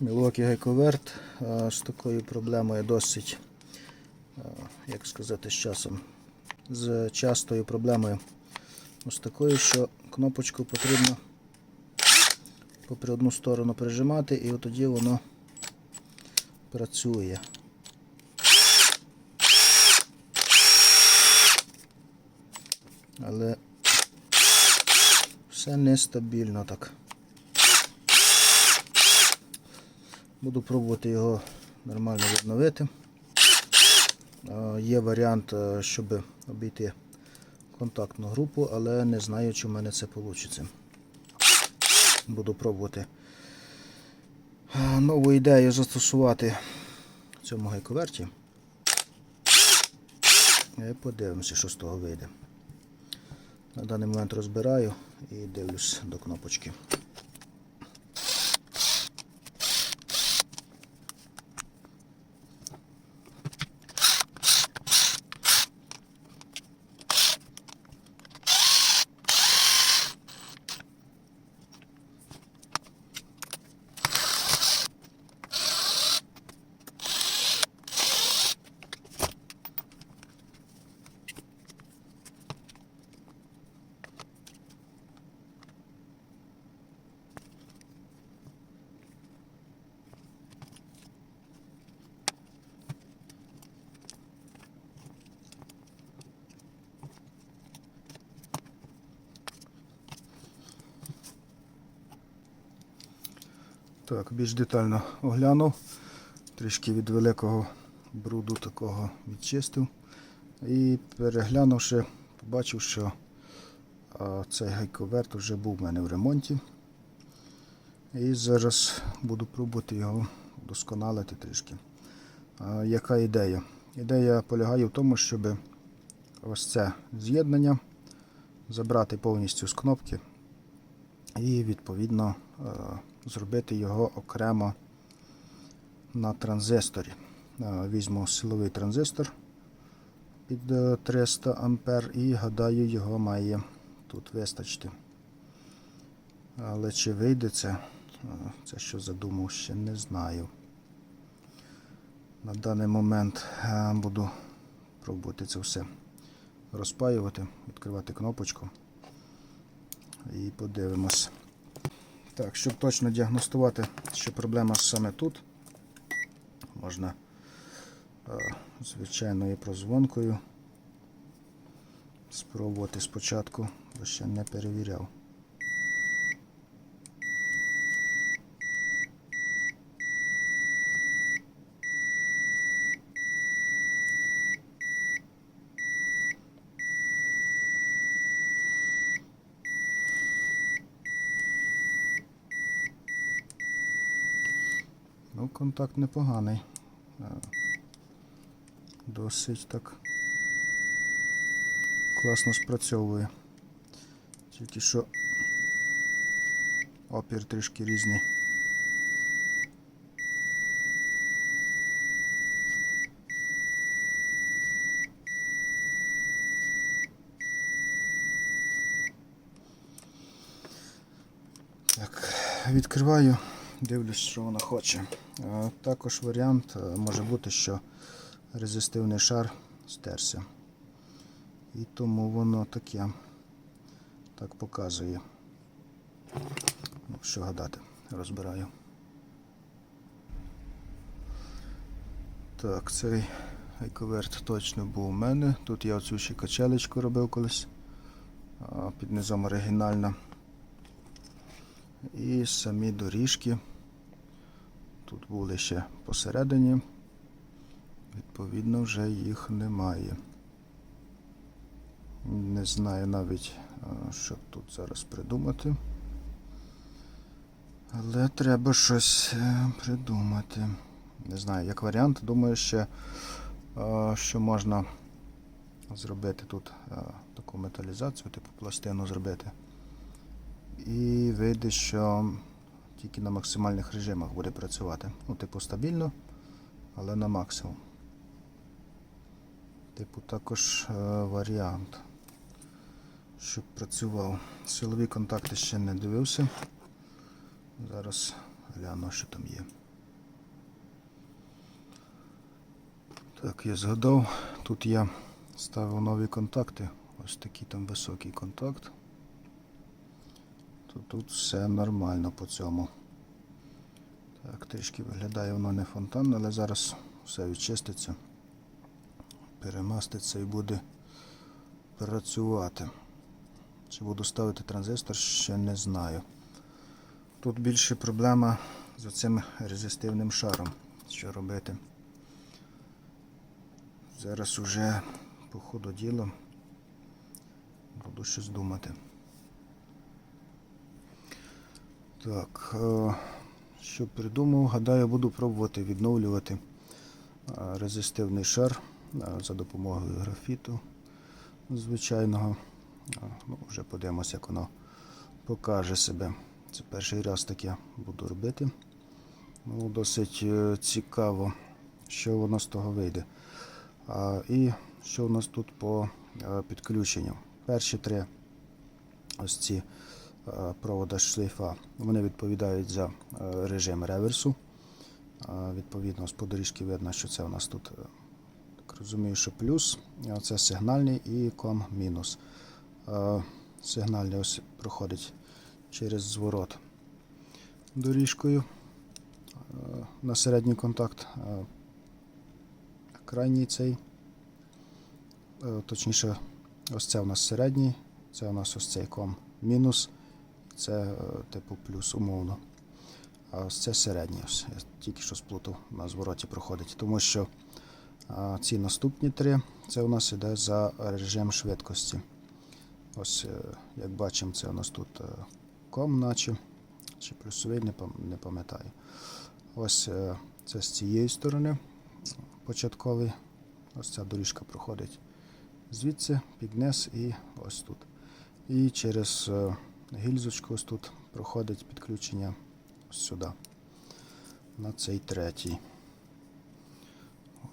Milwaukee гайковерт з такою проблемою досить, як сказати, з часом. З частою проблемою. Ось такою, що кнопочку потрібно попри одну сторону прижимати, і от тоді воно працює. Але все нестабільно так. Буду пробувати його нормально відновити. Є варіант, е, щоб обійти контактну групу, але не знаю, чи в мене це вийде. Буду пробувати е, нову ідею застосувати в цьому гайковерті. І подивимося, що з того вийде. На даний момент розбираю і дивлюсь до кнопочки. Так, більш детально оглянув. Трішки від великого бруду такого відчистив. І переглянувши, побачив, що цей гайковерт вже був в мене в ремонті. І зараз буду пробувати його вдосконалити трішки. А, яка ідея? Ідея полягає в тому, щоб ось це з'єднання забрати повністю з кнопки і відповідно зробити його окремо на транзисторі. Е, Візьму силовий транзистор під е, 300 ампер і гадаю, його має тут вистачити. Але чи вийде це, е, це що задумав, ще не знаю. На даний момент е, буду пробувати це все розпаювати, відкривати кнопочку і подивимось. Так, щоб точно діагностувати, що проблема саме тут, можна е, звичайною прозвонкою спробувати спочатку, бо ще не перевіряв. Ну, контакт непоганий. Е, Досить так класно спрацьовує. Тільки що опір трішки різний. Так, відкриваю, дивлюсь, що вона хоче. Також варіант е, може бути, що резистивний шар стерся. І тому воно таке так показує. Ну, що гадати, розбираю. Так, цей гайковерт точно був у мене. Тут я оцю ще качелечку робив колись. Під низом оригінальна. І самі доріжки. Тут були ще посередині. Відповідно, вже їх немає. Не знаю навіть, що тут зараз придумати. Але треба щось е, придумати. Не знаю, як варіант, думаю, ще, що можна зробити тут таку металізацію, типу пластину зробити. І вийде, що тільки на максимальних режимах буде працювати. Ну, типу стабільно, але на максимум. Типу також е, варіант, щоб працював. Силові контакти ще не дивився. Зараз гляну, що там є. Так, я згадав, тут я ставив нові контакти. Ось такий там високий контакт. То тут все нормально по цьому. Так, трішки виглядає воно не фонтанно, але зараз все відчиститься, перемаститься і буде працювати. Чи буду ставити транзистор, ще не знаю. Тут більше проблема з цим резистивним шаром. Що робити? Зараз уже по ходу діла буду щось думати. Так, е, що придумав? Гадаю, буду пробувати відновлювати е, резистивний шар е, за допомогою графіту звичайного. Ну, вже подивимося, як воно покаже себе. Це перший раз таке буду робити. Ну, досить цікаво, що воно з того вийде. А, і що у нас тут по підключенню? Перші три ось ці провода шлейфа, вони відповідають за е, режим реверсу. Відповідно, з подоріжки видно, що це у нас тут, е, так розумію, що плюс, це сигнальний і ком мінус. Е, Сигнальний ось проходить через зворот доріжкою на середній контакт. Крайній цей, точніше, ось це у нас середній, це у нас ось цей ком мінус, це е, типу плюс умовно. А ось це середній. Ось. Я тільки що сплутав на звороті проходить. Тому що ці наступні три це у нас іде за режим швидкості. Ось, е, як бачимо, це у нас тут е, ком, наче, чи плюсовий, не пам'ятаю. Ось це з цієї сторони початковий. Ось ця доріжка проходить звідси, під низ і ось тут. І через гільзочку ось тут проходить підключення сюди. На цей третій.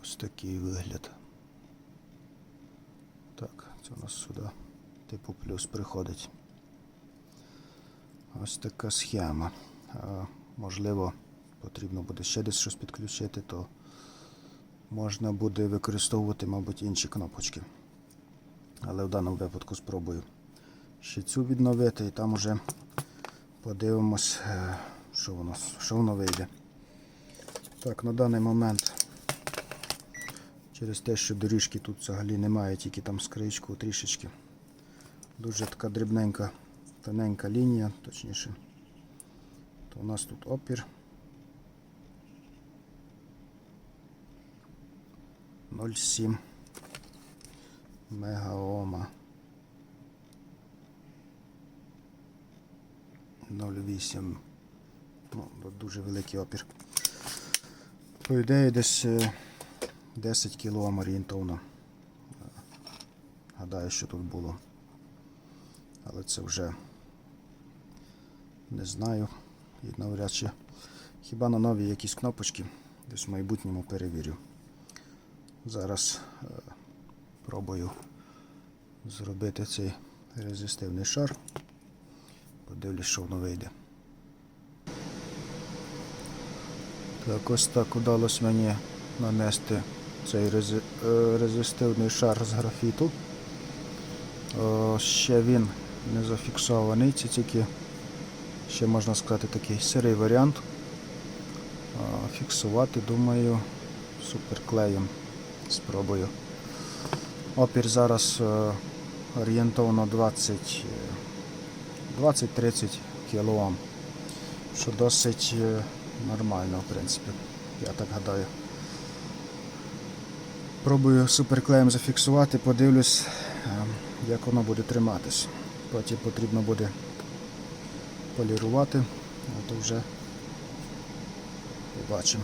Ось такий вигляд. Так, це у нас сюди типу плюс приходить. Ось така схема. Е, Можливо, потрібно буде ще десь щось підключити, то можна буде використовувати, мабуть, інші кнопочки. Але в даному випадку спробую ще цю відновити і там уже подивимось, е, що воно, що воно вийде. Так, на даний момент через те, що доріжки тут взагалі немає, тільки там скричку трішечки. Дуже така дрібненька, тоненька лінія, точніше. То у нас тут опір 0,7 мегаома. 0,8. Ну, дуже великий опір. По ідеї десь е, 10 кілоом орієнтовно. Е, Гадаю, що тут було. Але це вже не знаю. І навряд чи хіба на нові якісь кнопочки десь в майбутньому перевірю. Зараз е, пробую зробити цей резистивний шар. Подивлюсь, що воно вийде. Так, ось так удалось мені нанести цей рези- е, резистивний шар з графіту. О, ще він не зафіксований, це тільки ще можна сказати такий сирий варіант. А, Фіксувати, думаю, суперклеєм спробую. Опір зараз е, орієнтовно 20 е, 20-30 кОм, що досить е, нормально, в принципі, я так гадаю. Пробую суперклеєм зафіксувати, подивлюсь, е, як воно буде триматись. Потім потрібно буде полірувати, а то вже побачимо.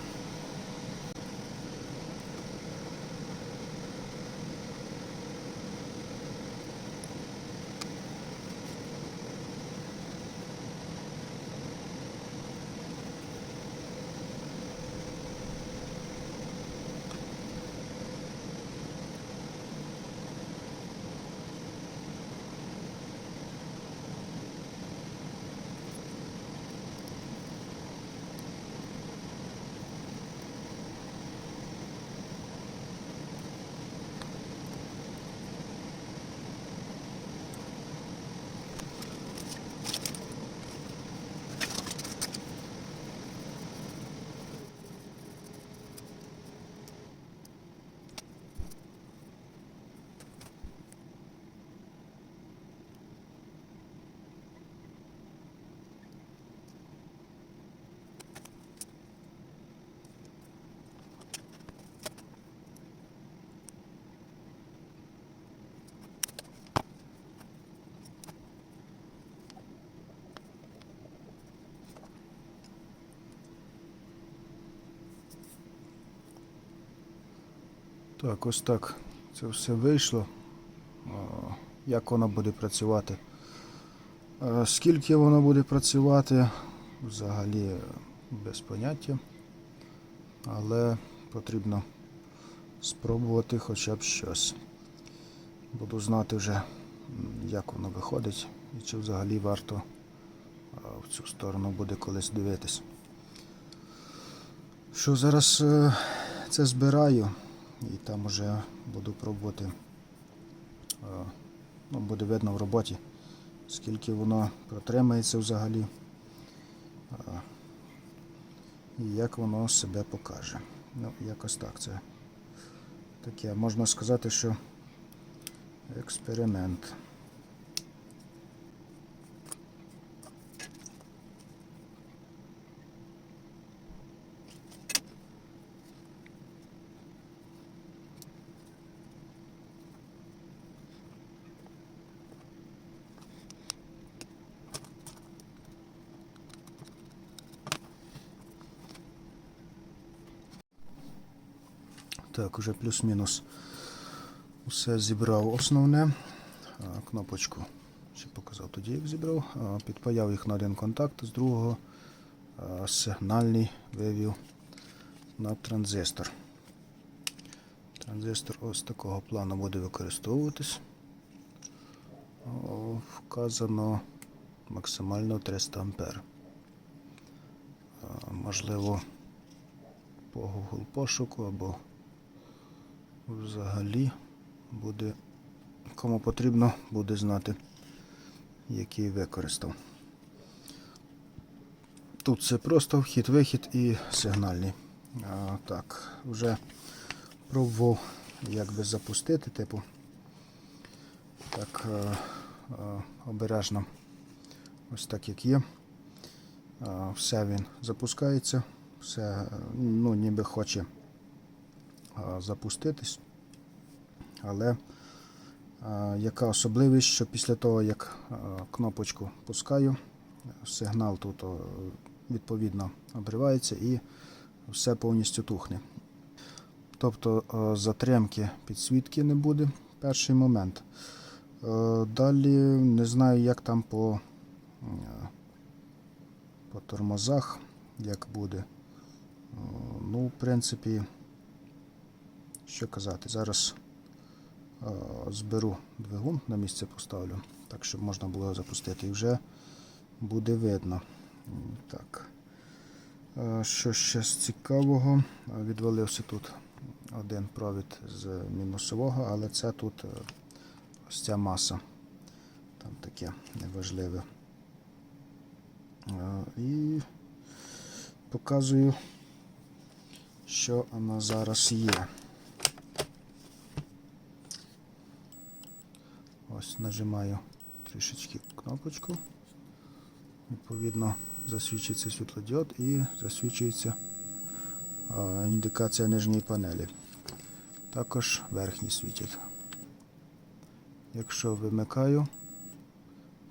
Так, ось так це все вийшло. Як воно буде працювати? Е, Скільки воно буде працювати, взагалі е, без поняття. Але потрібно спробувати хоча б щось. Буду знати вже, як воно виходить і чи взагалі варто е, в цю сторону буде колись дивитись. Що зараз е, це збираю і там уже буду пробувати. е, Ну, буде видно в роботі, скільки воно протримається взагалі. е, І як воно себе покаже. Ну, якось так це таке, можна сказати, що експеримент. Так, уже плюс-мінус все зібрав основне. Кнопочку ще показав тоді, як зібрав. Підпаяв їх на один контакт, з другого сигнальний вивів на транзистор. Транзистор ось такого плану буде використовуватись. Вказано максимально 300 ампер. Можливо, по Google пошуку або взагалі буде, кому потрібно, буде знати, який використав. Тут це просто вхід, вихід і сигнальний. А, так, вже пробував як би запустити, типу. Так, е, е, обережно. Ось так як є. А, все він запускається, все ну, ніби хоче а, запуститись. Але яка особливість, що після того, як кнопочку пускаю, сигнал тут відповідно обривається і все повністю тухне. Тобто затримки підсвітки не буде. Перший момент. Е, Далі не знаю, як там по, е, по тормозах, як буде. Е, Ну, в принципі, що казати, зараз е, зберу двигун на місце поставлю, так щоб можна було його запустити і вже буде видно. Так. Е, Що ще з цікавого? Е, Відвалився тут один провід з мінусового, але це тут е, ось ця маса. Там таке неважливе. Е, І показую, що вона зараз є. Ось нажимаю трішечки кнопочку. Відповідно, засвічується світлодіод і засвічується а, індикація нижньої панелі. Також верхні світять. Якщо вимикаю,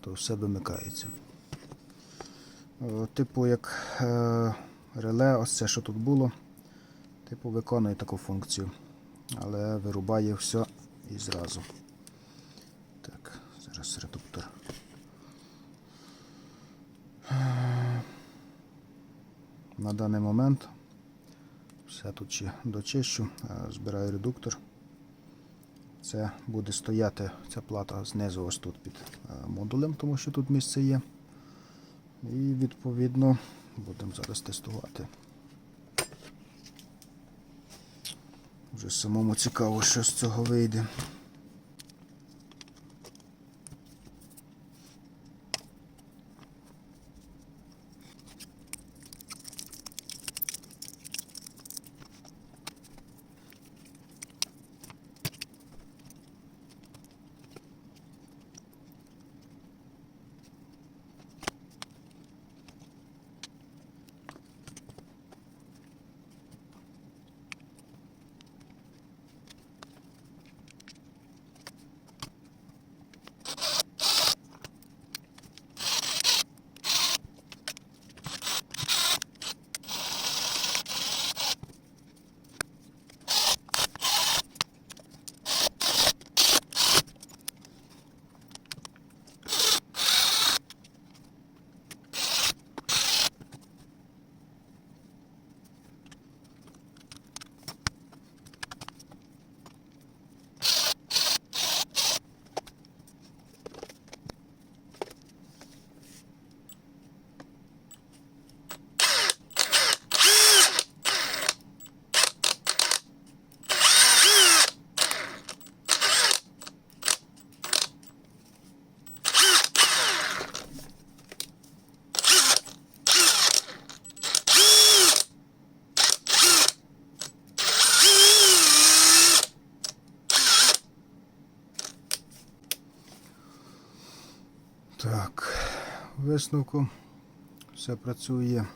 то все вимикається. Е, Типу, як е, реле, ось це, що тут було, типу виконує таку функцію, але вирубає все і зразу. Так, редуктор. На даний момент все тут ще дочищу, е, збираю редуктор. Це буде стояти ця плата знизу ось тут під е, модулем, тому що тут місце є. І відповідно будемо зараз тестувати. Вже самому цікаво, що з цього вийде. Висновку все працює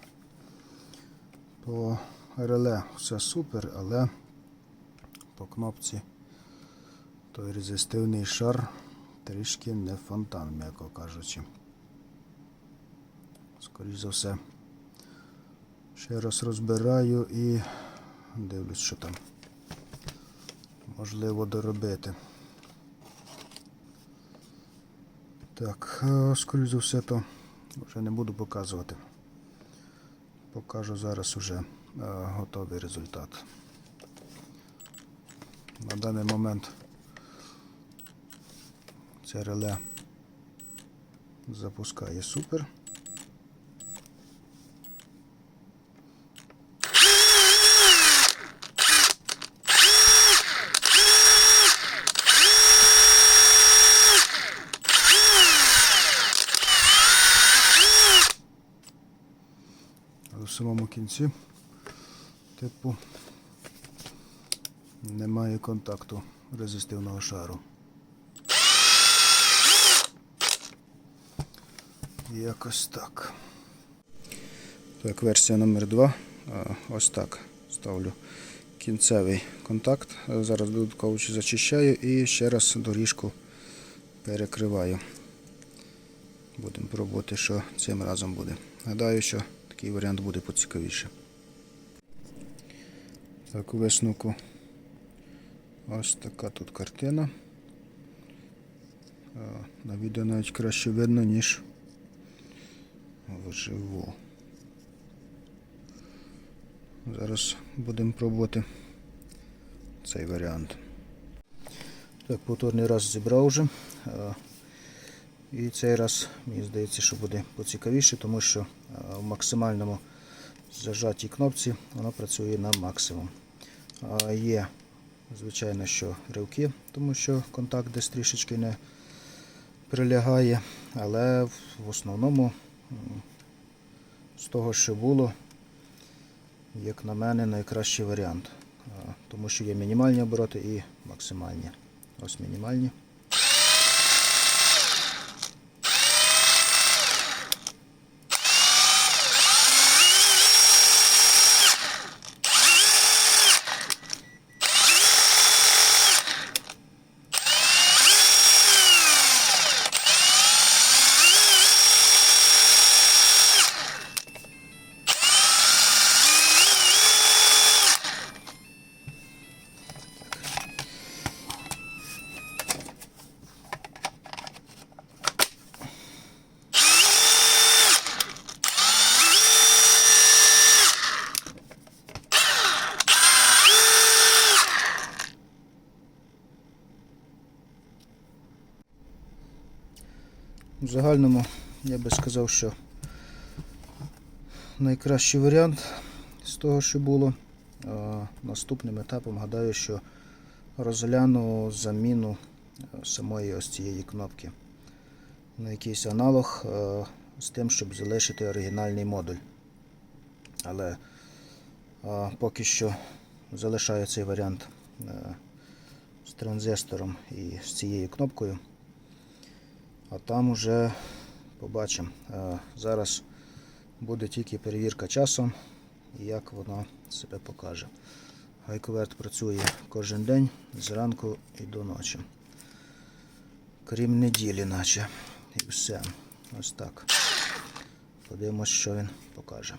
по реле, все супер, але по кнопці той резистивний шар трішки не фонтан, м'яко кажучи. Скоріше за все. Ще раз розбираю і дивлюсь, що там можливо доробити. Так, е, скоріш за все, то вже не буду показувати. Покажу зараз уже е, готовий результат. На даний момент це реле запускає супер. Самому кінці, типу, немає контакту резистивного шару. Якось так. Так, версія номер 2. Ось так ставлю кінцевий контакт. Е, Зараз додатково зачищаю і ще раз доріжку перекриваю. Будемо пробувати, що цим разом буде. Гадаю, що такий варіант буде поцікавіше. Так, у висновку ось така тут картина. Е, На відео навіть краще видно, ніж вживу. Зараз будемо пробувати цей варіант. Так, повторний раз зібрав вже. І цей раз мені здається, що буде поцікавіше, тому що е, в максимальному зажатій кнопці воно працює на максимум. А Є, звичайно, що ривки, тому що контакт десь трішечки не прилягає, але в основному з того, що було, як на мене, найкращий варіант. Тому що є мінімальні обороти і максимальні. Ось мінімальні. В загальному я би сказав, що найкращий варіант з того, що було. Наступним етапом гадаю, що розгляну заміну е, самої ось цієї кнопки на якийсь аналог е, з тим, щоб залишити оригінальний модуль. Але а, поки що залишаю цей варіант е, з транзистором і з цією кнопкою. А там уже побачимо. Е, Зараз буде тільки перевірка часом, і як воно себе покаже. Гайковерт працює кожен день зранку і до ночі. Крім неділі, наче. І все. Ось так. Подивимось, що він покаже.